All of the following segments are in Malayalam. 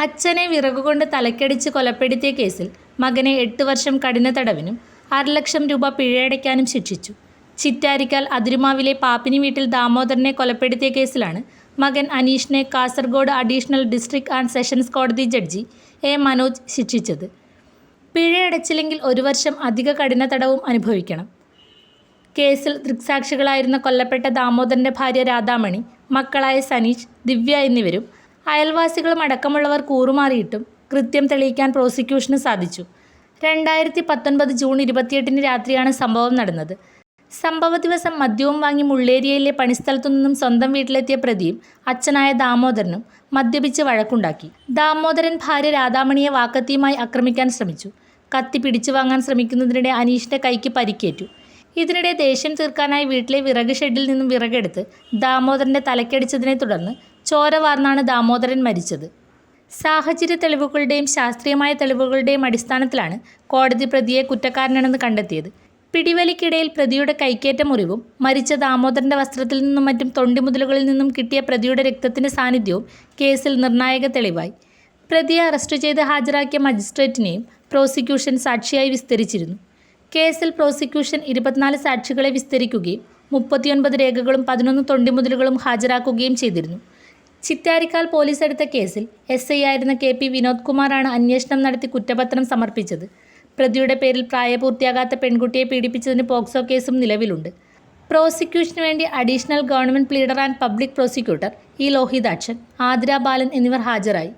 അച്ഛനെ വിറകുകൊണ്ട് തലക്കടിച്ച് കൊലപ്പെടുത്തിയ കേസിൽ മകനെ എട്ട് വർഷം കഠിന തടവിനും അരലക്ഷം രൂപ പിഴയടയ്ക്കാനും ശിക്ഷിച്ചു. ചിറ്റാരിക്കാൽ അതിരുമാവിലെ പാപ്പിനി വീട്ടിൽ ദാമോദരനെ കൊലപ്പെടുത്തിയ കേസിലാണ് മകൻ അനീഷിനെ Kasaragod additional district and sessions കോടതി ജഡ്ജി എ മനോജ് ശിക്ഷിച്ചത്. പിഴയടച്ചില്ലെങ്കിൽ ഒരു വർഷം അധിക കഠിന തടവും അനുഭവിക്കണം. കേസിൽ ദൃക്സാക്ഷികളായിരുന്ന കൊല്ലപ്പെട്ട ദാമോദരന്റെ ഭാര്യ രാധാമണി മക്കളായ സനീഷ് ദിവ്യ എന്നിവരും അയൽവാസികളും അടക്കമുള്ളവർ കൂറുമാറിയിട്ടും കൃത്യം തെളിയിക്കാൻ പ്രോസിക്യൂഷന് സാധിച്ചു. രണ്ടായിരത്തി പത്തൊൻപത് ജൂൺ ഇരുപത്തിയെട്ടിന് രാത്രിയാണ് സംഭവം നടന്നത്. സംഭവ ദിവസം മദ്യവും വാങ്ങി മുള്ളേരിയയിലെ പണിസ്ഥലത്തു നിന്നും സ്വന്തം വീട്ടിലെത്തിയ പ്രതിയും അച്ഛനായ ദാമോദരനും മദ്യപിച്ച് വഴക്കുണ്ടാക്കി. ദാമോദരൻ ഭാര്യ രാധാമണിയെ വാക്കത്തിയുമായി ആക്രമിക്കാൻ ശ്രമിച്ചു. കത്തി പിടിച്ചു വാങ്ങാൻ ശ്രമിക്കുന്നതിനിടെ അനീഷിന്റെ കൈക്ക് പരിക്കേറ്റു. ഇതിനിടെ ദേഷ്യം തീർക്കാനായി വീട്ടിലെ വിറക് ഷെഡിൽ നിന്നും വിറകെടുത്ത് ദാമോദരന്റെ തലക്കടിച്ചതിനെ തുടർന്ന് ചോര വാർന്നാണ് ദാമോദരൻ മരിച്ചത്. സാഹചര്യ തെളിവുകളുടെയും ശാസ്ത്രീയമായ തെളിവുകളുടെയും അടിസ്ഥാനത്തിലാണ് കോടതി പ്രതിയെ കുറ്റക്കാരനാണെന്ന് കണ്ടെത്തിയത്. പിടിവലിക്കിടയിൽ പ്രതിയുടെ കൈക്കേറ്റ മുറിവും മരിച്ച ദാമോദരന്റെ വസ്ത്രത്തിൽ നിന്നും മറ്റും തൊണ്ടിമുതലുകളിൽ നിന്നും കിട്ടിയ പ്രതിയുടെ രക്തത്തിന്റെ സാന്നിധ്യവും കേസിൽ നിർണായക തെളിവായി. പ്രതിയെ അറസ്റ്റ് ചെയ്ത് ഹാജരാക്കിയ മജിസ്ട്രേറ്റിനെയും പ്രോസിക്യൂഷൻ സാക്ഷിയായി വിസ്തരിച്ചിരുന്നു. കേസിൽ പ്രോസിക്യൂഷൻ ഇരുപത്തിനാല് സാക്ഷികളെ വിസ്തരിക്കുകയും മുപ്പത്തിയൊൻപത് രേഖകളും പതിനൊന്ന് തൊണ്ടിമുതലുകളും ഹാജരാക്കുകയും ചെയ്തിരുന്നു. ചിറ്റാരിക്കാൽ പോലീസ് എടുത്ത കേസിൽ എസ് ഐ ആയിരുന്ന കെ പി വിനോദ് കുമാറാണ് അന്വേഷണം നടത്തി കുറ്റപത്രം സമർപ്പിച്ചത്. പ്രതിയുടെ പേരിൽ പ്രായപൂർത്തിയാകാത്ത പെൺകുട്ടിയെ പീഡിപ്പിച്ചതിന് പോക്സോ കേസും നിലവിലുണ്ട്. പ്രോസിക്യൂഷന് വേണ്ടി additional government pleader and public prosecutor E Lohithakshan Athira Balan എന്നിവർ ഹാജരായി.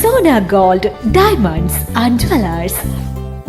Sona gold diamonds and jewellers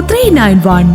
three nine one